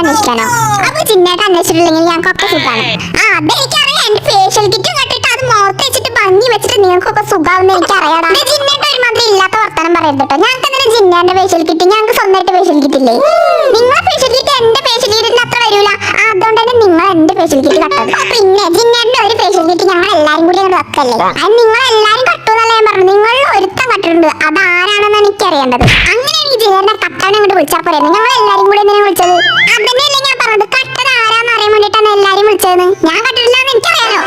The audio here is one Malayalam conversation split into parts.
അന്വേഷിക്കാനോ അപ്പൊ ചിന്നേട്ട അന്വേഷിച്ചിട്ടില്ലെങ്കിൽ ഞങ്ങൾക്കൊക്കെ സുഖമാണ് ആ അതെനിക്കറിയാം എന്റെ ഫേഷ്യൽ കിറ്റ് കണ്ടിട്ട് അത് മുഖത്ത് വെച്ചിട്ട് ഭംഗി വെച്ചിട്ട് നിങ്ങൾക്കൊക്കെ സുഖാവുന്ന എനിക്കറിയാടാ ചിന്നേട്ട ഒരുമാതിരി ഇല്ലാത്ത വർത്തമാനം പറയരുത് കേട്ടോ ഞങ്ങൾക്ക് എന്തിനാ ഫേഷ്യൽ കിറ്റ് ഞങ്ങൾക്ക് സ്വന്തമായിട്ട് ഫേഷ്യൽ കിറ്റ് ഇല്ലേ നിങ്ങളെ ഫേഷ്യൽ കിറ്റ് എന്റെ ഫേഷ്യൽ കിറ്റിന് അത്ര വരൂല അതുകൊണ്ട് തന്നെ നിങ്ങൾ എന്റെ ഫേഷ്യൽ കിറ്റ് കട്ടത് പിന്നെ ചിന്നേന്റെ വെക്കല്ലേ അത് നിങ്ങൾ എല്ലാരും കട്ടൂന്നല്ല ഞാൻ പറഞ്ഞു നിങ്ങൾ ഒരുത്തം കട്ടിട്ടുണ്ട് അത് ആരാണെന്ന് എനിക്ക് അറിയേണ്ടത്. അങ്ങനെ എനിക്ക് ചിന്നേന്റെ കട്ടാൻ അങ്ങോട്ട് വിളിച്ചാൽ പോരെ. നിങ്ങൾ എല്ലാരും കൂടെ എന്തിനാ വിളിച്ചത്? അതന്നെയല്ലേ ഞാൻ പറഞ്ഞത്? കട്ടൻ ആരാന്ന് അറിയാൻ വേണ്ടിട്ടാണ് എല്ലാരും വിളിച്ചത് ഞാൻ കട്ടിട്ടില്ല എന്ന് എനിക്കറിയാലോ.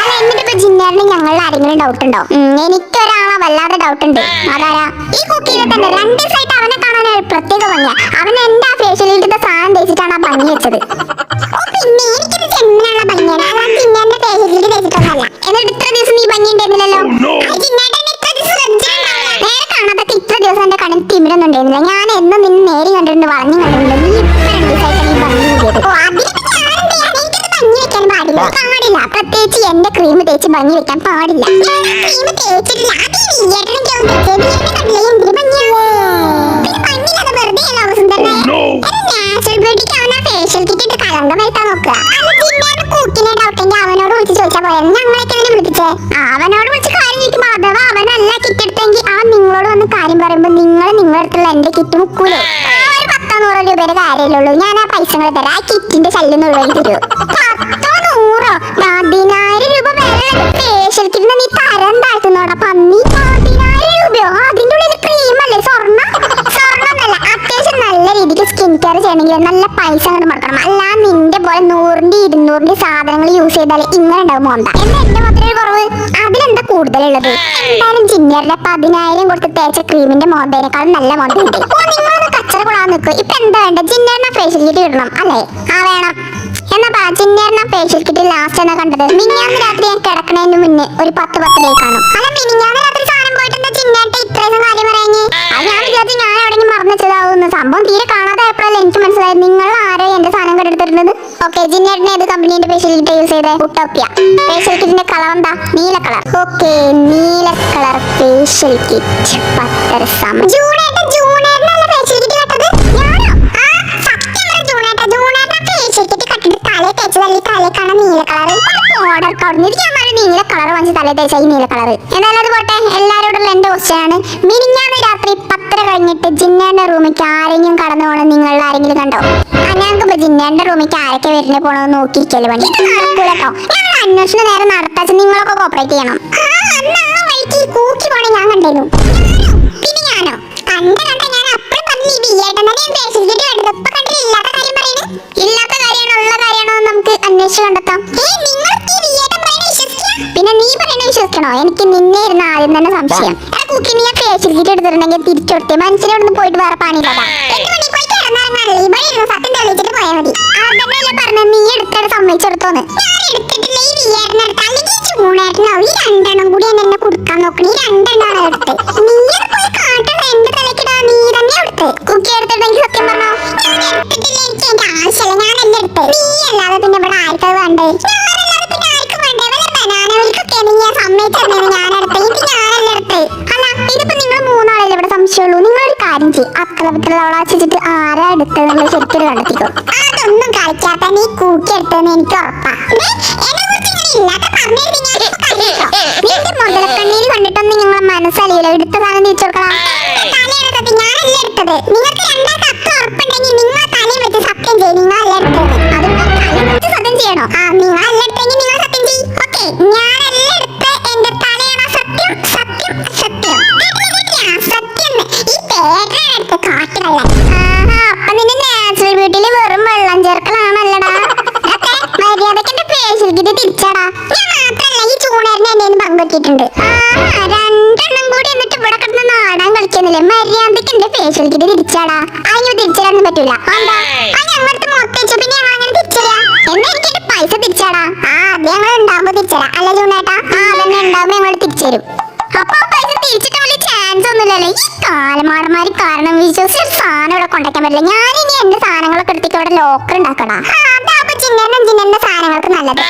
അല്ല എന്നിട്ടിപ്പോ ജിന്നേറിന് ഞങ്ങളിൽ ആരെങ്കിലും ഡൗട്ട് ഉണ്ടോ? എനിക്കൊരാളെ വല്ലാതെ ഡൗട്ട് ഉണ്ട്. അതാരാ? ഈ കുക്കിയിലെ തന്നെ രണ്ട് സൈറ്റ് അവനെ കാണാൻ ഒരു പ്രത്യേക ഭംഗിയാ. അവൻ എന്റെ ആ ഫേഷ്യലിന്റെ സാധനം തേച്ചിട്ടാണ് ആ ഭംഗി വെച്ചത്? തിമിരൊന്നുണ്ടായിരുന്നില്ല ഞാൻ എന്നും നിന്നെ നേരി കണ്ടിട്ടുണ്ട് വളഞ്ഞു കണ്ടിട്ടുണ്ട്. നീ വെക്കാൻ പാടില്ല. പാടില്ല. പ്രത്യേകിച്ച് എന്റെ ക്രീം തേച്ച് ഭംഗി വെക്കാൻ പാടില്ല. ക്രീം തേച്ചിട്ടില്ല. doubt അവനോട് വിളിച്ച് കാര്യം ചോദിക്കുമ്പോ അഥവാ അവനല്ല കിറ്റ് എടുത്തെങ്കിൽ അവൻ നിങ്ങളോട് വന്ന് കാര്യം പറയുമ്പോ നിങ്ങൾ അടുത്തുള്ള എന്റെ കിറ്റ് മുക്കൂലേ ഒരു പത്തോ നൂറോ രൂപയുടെ കാര്യമല്ലുള്ളൂ ഞാൻ ആ പൈസ കൂടെ തരാം. ആ കിറ്റിന്റെ ശല്യം മുഴുവൻ തരൂ. പത്തോ പതിനായിരം രൂപ വേറെ ഫേഷ്യൽ കിറ്റിന് നീ തരം താഴ്ത്തുന്നോടാ പന്നി പതിനായിരം രൂപയോ? അതിന്റെ ഉള്ളിൽ ക്രീം അല്ലേ? സ്വർണ? സ്വർണമല്ല അത്യാവശ്യം നല്ല രീതിക്ക് സ്കിൻ കെയർ ചെയ്യണമെങ്കിൽ നല്ല പൈസ അങ്ങോട്ട് മുടക്കണം. അല്ല നിന്റെ പോലെ നൂറിന്റെ ഇരുന്നൂറിന്റെ സാധനങ്ങൾ യൂസ് ചെയ്താൽ ഇങ്ങനെ ഉണ്ടാവും മോന്ത. എന്താ എന്റെ മാത്രം ഒരു കുറവ്. അതിലെന്താ കൂടുതലുള്ളത്. എന്തായാലും ജിന്നറിന്റെ പതിനായിരം കൊടുത്ത് തേച്ച ക്രീമിന്റെ മോന്തേനേക്കാളും നല്ല നിങ്ങളൊന്ന് കച്ചറ കൂടാൻ നിൽക്കും. ഇപ്പൊ എന്താ വേണ്ട? ജിന്നറിനെ ഫേഷ്യൽ കിറ്റ് ഇടണം അല്ലേ? ആ വേണം. എന്നാ പറ ഫേഷ്യൽ കിറ്റ് ലാസ്റ്റ് എന്നാ കണ്ടത്? മിനിഞ്ഞാന്ന് രാത്രി ഞാൻ കിടക്കണതിന് മുന്നേ ഒരു പത്ത് പത്ത് ഡേ കാണും. അല്ല മിനിഞ്ഞാന്ന് രാത്രി സാധനം പോയിട്ട് എന്താ ഇത്രയും കാര്യം പറയാഞ്ഞേ അത് ഞാൻ വിചാരിച്ചു ഞാൻ എവിടെയെങ്കിലും മറന്നുവെച്ചതാവുന്നു സംഭവം തീരെ കാണാതായപ്പോഴല്ലേ എനിക്ക് മനസ്സിലായത് നിങ്ങൾ ആരോ എന്റെ സാധനം കണ്ടെടുത്തിരുന്നത് ഓക്കെ ജിന്നേട്ടനെ ഏത് കമ്പനിന്റെ ഫേഷ്യൽ കിറ്റ് യൂസ് ചെയ്തേ. ഉട്ടോപ്യ ഫേഷ്യൽ കിറ്റിന്റെ കളർ എന്താ? നീല കളർ ഓക്കെ നീല കളർ ഫേഷ്യൽ കിറ്റ് പത്തര സമയം കിറ്റ് ഞാനോ? ആ സത്യം കിറ്റ് ഓർഡർ നീല കളർ വാങ്ങിച്ച് തലേ തേച്ചായി നീല കളർ എന്നാലും അത് പോട്ടെ. എല്ലാവരോടുള്ള എന്റെ ക്വസ്റ്റ്യൻ ആണ്. ജിന്നേന്റെ റൂമിലേക്ക് ആരെങ്കിലും കടന്നു പോകണം നിങ്ങൾ ആരെങ്കിലും കണ്ടോ? ഞങ്ങൾക്ക് ജിന്നേന്റെ റൂമിലേക്ക് ആരൊക്കെ വരുന്നേ പോണെന്ന് നോക്കിയിരിക്കൽ പണി? കേട്ടോ. ഞങ്ങൾ അന്വേഷണം നേരെ നടത്താച്ച നിങ്ങളൊക്കെ കോപ്പറേറ്റ് ചെയ്യണം. ഞാൻ കണ്ടിരുന്നു പിന്നെ ഞാനോ? കണ്ട വിശ്വസിക്കണോ എനിക്ക് നിന്നെ ഇരുന്ന് ആദ്യം തന്നെ സംശയം. എടാ കുക്കി നീ ആ ഫേഷ്യൽ കിറ്റ് എടുത്തിട്ടുണ്ടെങ്കിൽ തിരിച്ചു കൊടുത്തേ മനസ്സിലോട് പോയിട്ട് വേറെ പണിയില്ലതാ എന്റെ മണി പോയി കിടന്നിറങ്ങാനല്ലേ? ഇവിടെ ഇരുന്ന് സത്യം തെളിയിച്ചിട്ട് പോയാൽ മതി. അതന്നെയല്ലേ പറഞ്ഞത് നീ എടുത്തത് സമ്മതിച്ചെടുത്തോന്ന്. ഞാൻ എടുത്തിട്ടില്ല ഈ വിയേട്ടനെടുത്ത് അല്ലെങ്കിൽ ഈ ചൂണേട്ടനോ ഈ രണ്ടെണ്ണം കൂടി എന്നെ കൊടുക്കാൻ നോക്കണം ഈ രണ്ടെണ്ണമാണ് നീ സംശയമുള്ളൂ. കാര്യം ചെയ്യും. ആരാ എടുത്തതെന്നുള്ള ശരിക്കും കണ്ടെത്തിക്കോ. അതൊന്നും കളിക്കാത്ത നീ കൂക്കി എടുത്തതെന്ന് എനിക്ക് ഉറപ്പാ. നിന്റെ മുതലക്കണ്ണീര് കണ്ടിട്ടൊന്നും നിങ്ങളെ മനസ്സറിയില്ല എടുത്ത സാധനം തിരിച്ചു പങ്കുവെച്ചിട്ടുണ്ട് രണ്ടെണ്ണം കൂടി എന്നിട്ട് ഇവിടെ കിടന്ന് നാടാൻ കളിക്കുന്നില്ലേ? മര്യാദയ്ക്ക് എന്റെ ഫേഷ്യൽ കിറ്റ് തിരിച്ചാടാ. അതിന് തിരിച്ചടാനൊന്നും പറ്റൂല. എന്താ? ഞങ്ങളടുത്ത് മൊത്തം പിന്നെ ഞങ്ങൾ അങ്ങനെ എനിക്ക് പൈസ തിരിച്ചാടാ? ആ ഞങ്ങൾ ഉണ്ടാവുമ്പോ തിരിച്ചരാ അല്ല ചൂണേട്ടാ ആ അതന്നെ ഞങ്ങൾ തിരിച്ചു തരും അപ്പൊ പൈസ തിരിച്ചിട്ട് വലിയ ചാൻസ് ഒന്നുമില്ലല്ലോ. ഈ കാലമാടന്മാര് കാരണം വിശ്വസിച്ച് ഒരു സാധനം ഇവിടെ പറ്റില്ല. ഞാൻ ഇനി എന്റെ സാധനങ്ങളൊക്കെ എടുത്തിട്ട് ഇവിടെ ലോക്കർ ഉണ്ടാക്കടാ. അതാ അപ്പൊ ചിന്നന്റെ ചിന്നന്റെ സാധനങ്ങൾക്ക് നല്ലത്.